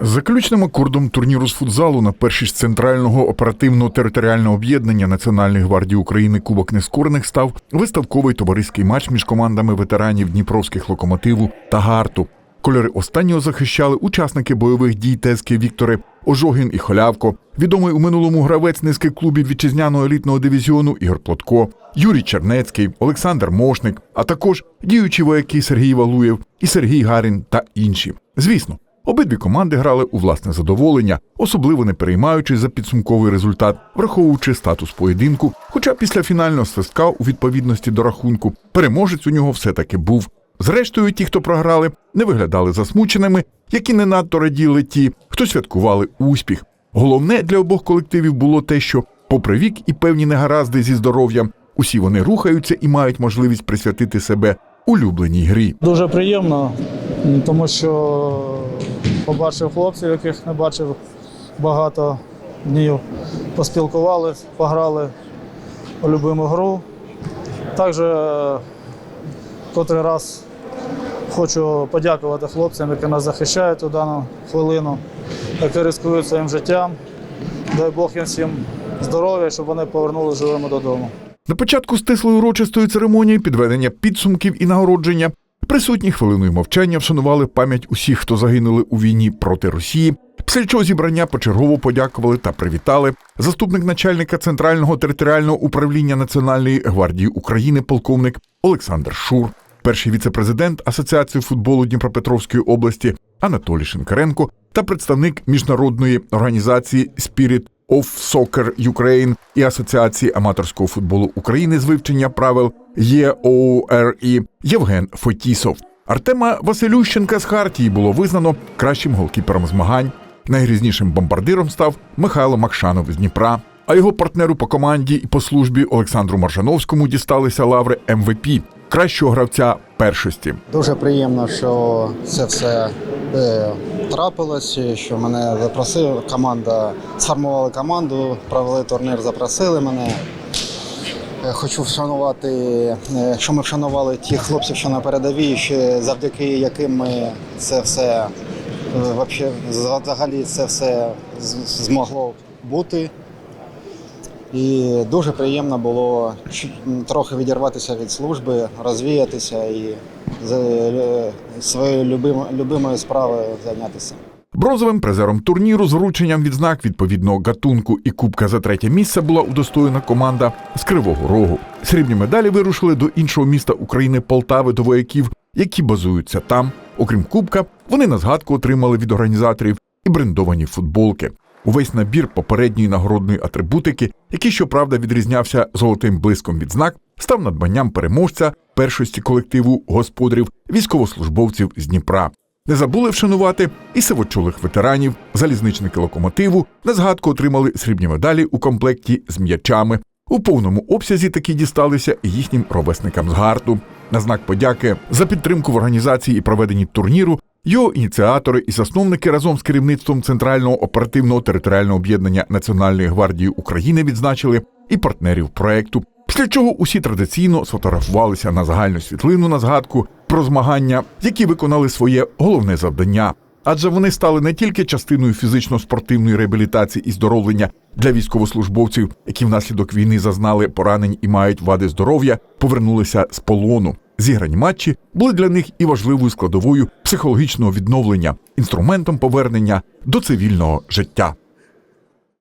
Заключним акордом турніру з футзалу на першість центрального оперативно-територіального об'єднання Національної гвардії України Кубок Нескорених став виставковий товариський матч між командами ветеранів Дніпровських локомотиву та Гарту. Кольори останнього захищали учасники бойових дій Тески Віктори Ожогін і Холявко, відомий у минулому гравець низки клубів вітчизняного елітного дивізіону Ігор Плотко, Юрій Чернецький, Олександр Мошник, а також діючі вояки Сергій Валуєв і Сергій Гарін та інші. Звісно, обидві команди грали у власне задоволення, особливо не переймаючись за підсумковий результат, враховуючи статус поєдинку. Хоча після фінального свистка у відповідності до рахунку переможець у нього все-таки був. Зрештою, ті, хто програли, не виглядали засмученими, які не надто раділи ті, хто святкували успіх. Головне для обох колективів було те, що, попри вік і певні негаразди зі здоров'ям, усі вони рухаються і мають можливість присвятити себе улюбленій грі. Дуже приємно, тому що побачив хлопців, яких не бачив багато днів. Поспілкувалися, пограли у любиму гру. Також е, котрий раз хочу подякувати хлопцям, які нас захищають у дану хвилину, які ризикують своїм життям. Дай Бог їм всім здоров'я, щоб вони повернулися живими додому. На початку стислої урочистої церемонії підведення підсумків і нагородження присутні хвилиною мовчання вшанували пам'ять усіх, хто загинули у війні проти Росії. Чого зібрання почергово подякували та привітали заступник начальника центрального територіального управління Національної гвардії України, полковник Олександр Шур, перший віце-президент Асоціації футболу Дніпропетровської області Анатолій Шинкаренко та представник міжнародної організації Spirit of Soccer Ukraine і Асоціації аматорського футболу України з вивчення правил ЄОРІ Євген Фотісов. Артема Василющенка з Хартії було визнано кращим голкіпером змагань. Найгрізнішим бомбардиром став Михайло Макшанов з Дніпра. А його партнеру по команді і по службі Олександру Маржановському дісталися лаври МВП кращого гравця першості. Дуже приємно, що це все е, трапилось, що мене запросили. Команда сформували команду, провели турнір, запросили мене. Е, Хочу вшанувати, е, що ми вшанували тих хлопців, що на передовій, ще завдяки яким ми це все е, взагалі це все змогло бути. І дуже приємно було трохи відірватися від служби, розвіятися і своєю любимо- любимою справою зайнятися. Бронзовим призером турніру з врученням відзнак відповідного гатунку і кубка за третє місце була удостоєна команда з Кривого Рогу. Срібні медалі вирушили до іншого міста України Полтави до вояків, які базуються там. Окрім кубка, вони на згадку отримали від організаторів і брендовані футболки. Увесь набір попередньої нагородної атрибутики, який, щоправда, відрізнявся золотим блиском відзнак, став надбанням переможця першості колективу господарів військовослужбовців з Дніпра. Не забули вшанувати і сивочолих ветеранів, залізничники локомотиву на згадку отримали срібні медалі у комплекті з м'ячами. У повному обсязі такі дісталися їхнім ровесникам з гарту. На знак подяки за підтримку в організації і проведенні турніру його ініціатори і засновники разом з керівництвом Центрального оперативного територіального об'єднання Національної гвардії України відзначили і партнерів проекту. Після чого усі традиційно сфотографувалися на загальну світлину на згадку про змагання, які виконали своє головне завдання. Адже вони стали не тільки частиною фізично-спортивної реабілітації і здоровлення для військовослужбовців, які внаслідок війни зазнали поранень і мають вади здоров'я, повернулися з полону. Зіграні матчі були для них і важливою складовою психологічного відновлення, інструментом повернення до цивільного життя.